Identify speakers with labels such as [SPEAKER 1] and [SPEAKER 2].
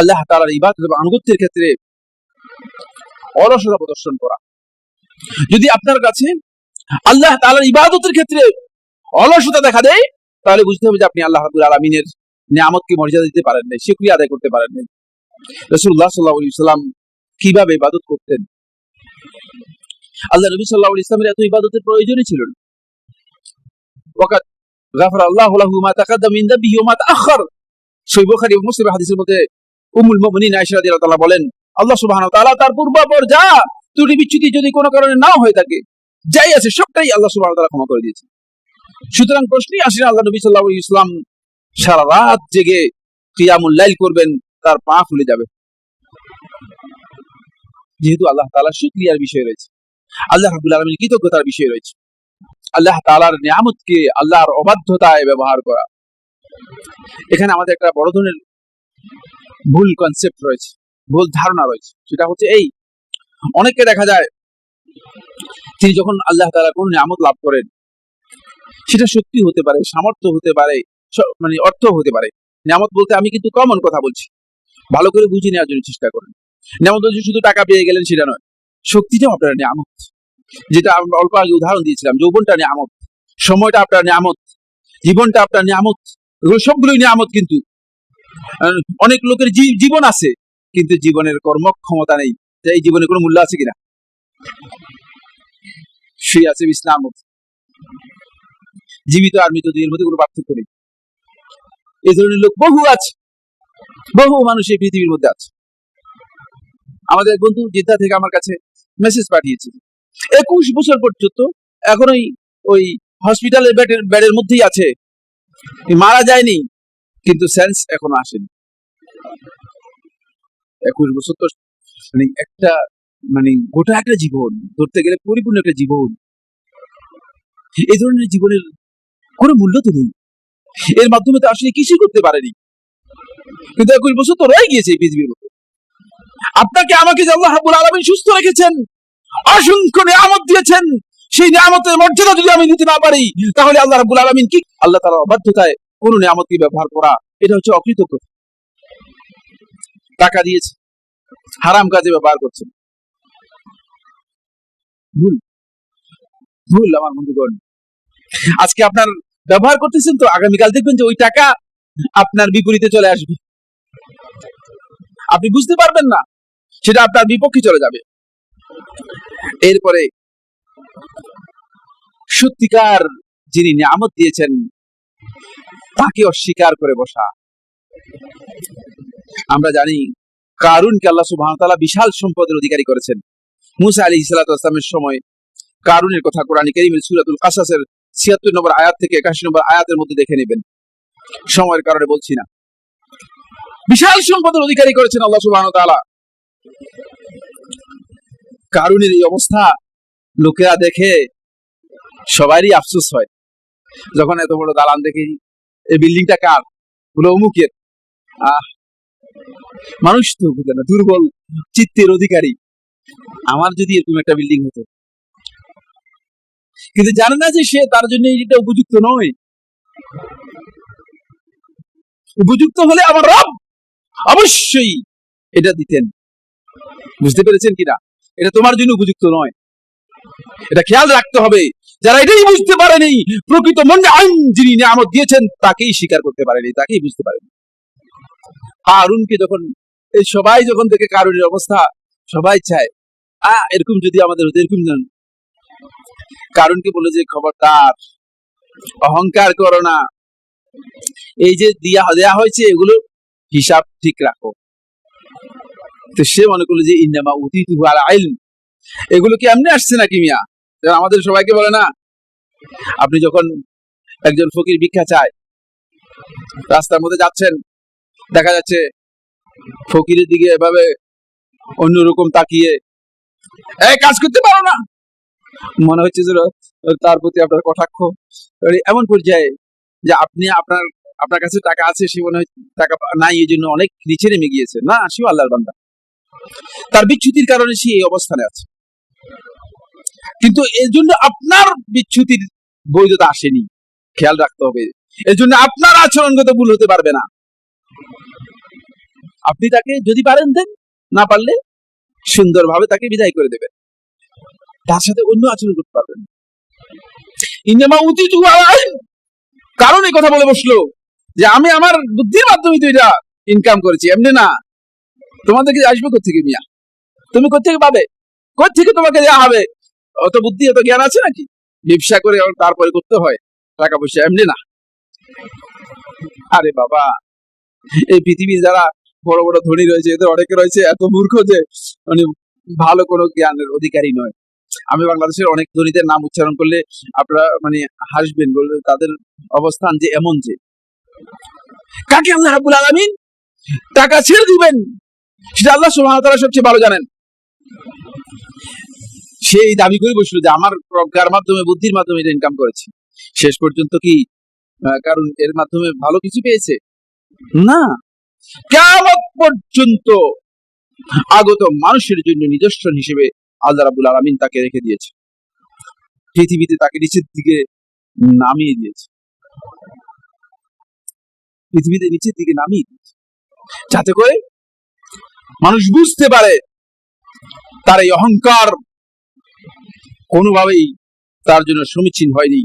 [SPEAKER 1] আল্লাহ তালার ইবাদত এবং আনুগত্যের ক্ষেত্রে অলসতা প্রদর্শন করা। যদি আপনার কাছে আল্লাহ তালার ইবাদতের ক্ষেত্রে অলসতা দেখা দেয়, তাহলে বুঝতে হবে যে আপনি আল্লাহ রাবুল আলমিনের নিয়ামতকে মর্যাদা দিতে পারেন নাই সেক্রিয়া আদায় করতে পারেন নাই। রসুল্লাহ সাল্লাহ সাল্লাম কীভাবে ইবাদত করতেন? আল্লাহ নবী সাল্লাহ ইসলামের এত ইবাদতের প্রয়োজনই ছিল না। ওয়াকাত গাফার আল্লাহ লাহু মা তাকাদ্দাম মিন দাবিহি ওয়া মুসলিম হাদিসের মধ্যে উম্মুল মুমিনিন আয়েশা রাদিয়াল্লাহু তাআলা বলেন, আল্লাহ সুবহানাহু তাআলা তার পূর্বাপর যা ত্রুটি বিচ্যুতি যদি কোনো কারণে নাও হয়ে থাকে, যাই আছে সবটাই আল্লাহ সুবহানাহু ওয়া তাআলা ক্ষমা করে দিয়েছে সুতরাং প্রশ্নই আসে না, আল্লাহ নবী সাল্লাল্লাহু ইসলাম সারা রাত জেগে কিয়ামুল লাইল করবেন, তার পা ফুলে যাবে। যেহেতু আল্লাহ তাআলা শুকরিয়ার বিষয় রয়েছে, আল্লাহ রাব্বুল আলামিন কৃতজ্ঞতার বিষয় রয়েছে, আল্লাহ তাআলার নিয়ামতকে আল্লাহর অবাধ্যতায় ব্যবহার করা। এখানে আমাদের একটা বড় ধরনের ভুল কনসেপ্ট রয়েছে, ভুল ধারণা রয়েছে। সেটা হচ্ছে এই, অনেককে দেখা যায়, তিনি যখন আল্লাহ তাআলা কোন নিয়ামত লাভ করেন, সেটা সত্যি হতে পারে, সামর্থ্য হতে পারে মানে অর্থ হতে পারে। নিয়ামত বলতে আমি কিন্তু কমন কথা বলছি। ভালো করে বুঝে নেওয়ার জন্য চেষ্টা করেন। নিয়ামত বলতে শুধু টাকা পেয়ে গেলেন সেটা নয় শক্তিটাও আপনার নিয়ামত। যেটা আমরা অল্প আগে উদাহরণ দিয়েছিলাম, যৌবনটা নিয়ামত, সময়টা আপনার নিয়ামত, জীবনটা আপনার নিয়ামত, এগুলো সবগুলোই নিয়ামত কিন্তু। অনেক লোকের জীবন আছে, কিন্তু জীবনের কর্মক্ষমতা নেই। এই জীবনে কোনো মূল্য আছে কিনা? শুয়ে আছে ইসলাম জীবিত আর মৃত দুইয়ের মধ্যে কোনো পার্থক্য নেই। এই ধরনের লোক বহু আছে, বহু মানুষ এই পৃথিবীর মধ্যে আছে। আমাদের বন্ধু জেদ্দা থেকে আমার কাছে মেসেজ পাঠিয়েছে। একুশ বছর পর্যন্ত এখন ওই ওই হসপিটালের বেডের বেডের মধ্যেই আছে। মারা যায়নি কিন্তু সেন্স এখনও আসেনি। একুশ বছর তো মানে একটা মানে গোটা একটা জীবন, ধরতে গেলে পরিপূর্ণ একটা জীবন। এই ধরনের জীবনের কোনো মূল্য তো নেই। এর মাধ্যমে তো আসলে কিছুই করতে পারেনি। কিন্তু একুশ বছর তো রয়ে গিয়েছে এই পৃথিবীর আপনাকে আমাকে যে আল্লাহ রাব্বুল আলামিন সুস্থ রেখেছেন, অসংখ্য নিয়ামত দিয়েছেন, সেই নিয়ামতের মর্যাদা যদি আমি নিতে না পারি, তাহলে আল্লাহ রাব্বুল আলামিন কি? আল্লাহ তাআলার অবাধ্যতায় কোন নিয়ামতকে ব্যবহার করা, এটা হচ্ছে অকৃতজ্ঞ। টাকা দিয়েছে, হারাম কাজে ব্যবহার করছেন ভুল। ভুল আমার বন্ধুগণ আজকে আপনার ব্যবহার করতেছেন তো, আগামীকাল দেখবেন যে ওই টাকা আপনার বিপরীতে চলে আসবে। আপনি বুঝতে পারবেন না, সেটা আপনার বিপক্ষে চলে যাবে। এরপরে, সত্যিকার যিনি নিয়ামত দিয়েছেন তাকে অস্বীকার করে বসা। আমরা জানি কারুনকে আল্লাহ তাআলা বিশাল সম্পদের অধিকারী করেছেন। মুসা আলী ইসলাতামের সময় কারুনের কথা কোরআন কারীমের সূরাতুল কাসাসের 76 নম্বর আয়াত থেকে 81 নম্বর আয়াতের মধ্যে দেখে নেবেন। সময়ের কারণে বলছি না। বিশাল সম্পদের অধিকারী করেছেন আল্লাহ ওয়া কারুনের এই অবস্থা লোকেরা দেখে সবারই আফসোস হয়। যখন এত বড় দালান দেখি, এই বিল্ডিংটা কার? বলে অমুকের। আহ, মানুষ তো বুঝে না, দুর্বল, চিত্তের অধিকারী। আমার যদি এরকম একটা বিল্ডিং হতো। কিন্তু জানে না যে সে তার জন্য এটা উপযুক্ত নয়। উপযুক্ত হলে আমার রব অবশ্যই এটা দিতেন। বুঝতে পেরেছেন কিনা? এটা তোমার জন্য উপযুক্ত নয়। এটা খেয়াল রাখতে হবে। যারা এটাই বুঝতে পারেনি, প্রকৃত মনে আইন যিনি নিয়ামত দিয়েছেন, তাকেই স্বীকার করতে পারেনি, তাকেই বুঝতে পারেনি। কারুনকে যখন, এই সবাই যখন দেখে কারুনের অবস্থা, সবাই চায়, আ, এরকম যদি আমাদের এরকম জান কারুনকে বলে যে, খবরদার, অহংকার করো না। এই যে দিয়া, দেয়া হয়েছে, এগুলো হিসাব ঠিক রাখো। তো সে মনে করল যে, ইন্নামা উতিতু আল আইল এগুলো কি এমনি আসছে নাকি মিয়া? আমাদের সবাইকে বলে না, আপনি যখন একজন ফকির ভিক্ষা চায়, রাস্তার মধ্যে যাচ্ছেন, দেখা যাচ্ছে ফকিরের দিকে এভাবে অন্যরকম তাকিয়ে, এই, কাজ করতে পারো না। মনে হচ্ছে যে তার প্রতি আপনার কটাক্ষ। মানে এমন পর্যায়ে যে আপনি আপনার আপনার কাছে টাকা আছে, সে মনে হয় টাকা নাই, এই জন্য অনেক নিচে নেমে গিয়েছে। না সেও আল্লাহর বান্দা। তার বিচ্যুতির কারণে সে এই অবস্থানে আছে। কিন্তু এর জন্য আপনার বিচ্যুতির বৈধতা আসেনি। খেয়াল রাখতে হবে। এর জন্য আপনার আচরণগত ভুল হতে পারবে না। আপনি তাকে যদি পারেন দেন, না পারলে সুন্দরভাবে তাকে বিদায় করে দেবেন। তার সাথে অন্য আচরণ করতে পারবেন ইন্নামা উচিত কারণ এই কথা বলে বসল যে আমি আমার বুদ্ধির মাধ্যমে তো এটা ইনকাম করেছি, এমনি না। তোমাদেরকে আসবে কোথেকে মিয়া? তুমি কোথেকে পাবে? কোথেকে তোমাকে দেওয়া হবে? অত বুদ্ধি, অত জ্ঞান আছে নাকি? ব্যবসা করে তারপরে করতে হয় টাকা পয়সা এমনি না। আরে বাবা, এই পৃথিবীর যারা বড় বড় ধনী রয়েছে, এদের অনেকে রয়েছে এত মূর্খ যে মানে ভালো কোনো জ্ঞানের অধিকারী নয়। আমি বাংলাদেশের অনেক ধনীদের নাম উচ্চারণ করলে আপনারা মানে হাসবেন, বলবেন তাদের অবস্থান যে এমন যে। কাকে আল্লাহ রাব্বুল আলামিন টাকা ছেড়ে দিবেন? সেটা আল্লাহ সুবহানাহু ওয়া সবচেয়ে ভালো জানেন। সেই দাবি করে বসল যে আমার প্রজ্ঞার মাধ্যমে, বুদ্ধির মাধ্যমে এটা ইনকাম করেছি। শেষ পর্যন্ত কি কারণ এর মাধ্যমে ভালো কিছু পেয়েছে? না। কেমন পর্যন্ত আগত মানুষের জন্য নিদর্শন হিসেবে আল্লাহ রাবুল আলমিন তাকে রেখে দিয়েছে। পৃথিবীতে তাকে নিচের দিকে নামিয়ে দিয়েছে। পৃথিবীতে নিচের দিকে নামিয়ে দিয়েছে। যাতে করে মানুষ বুঝতে পারে তার এই অহংকার কোনোভাবেই তার জন্য সমীচীন হয়নি।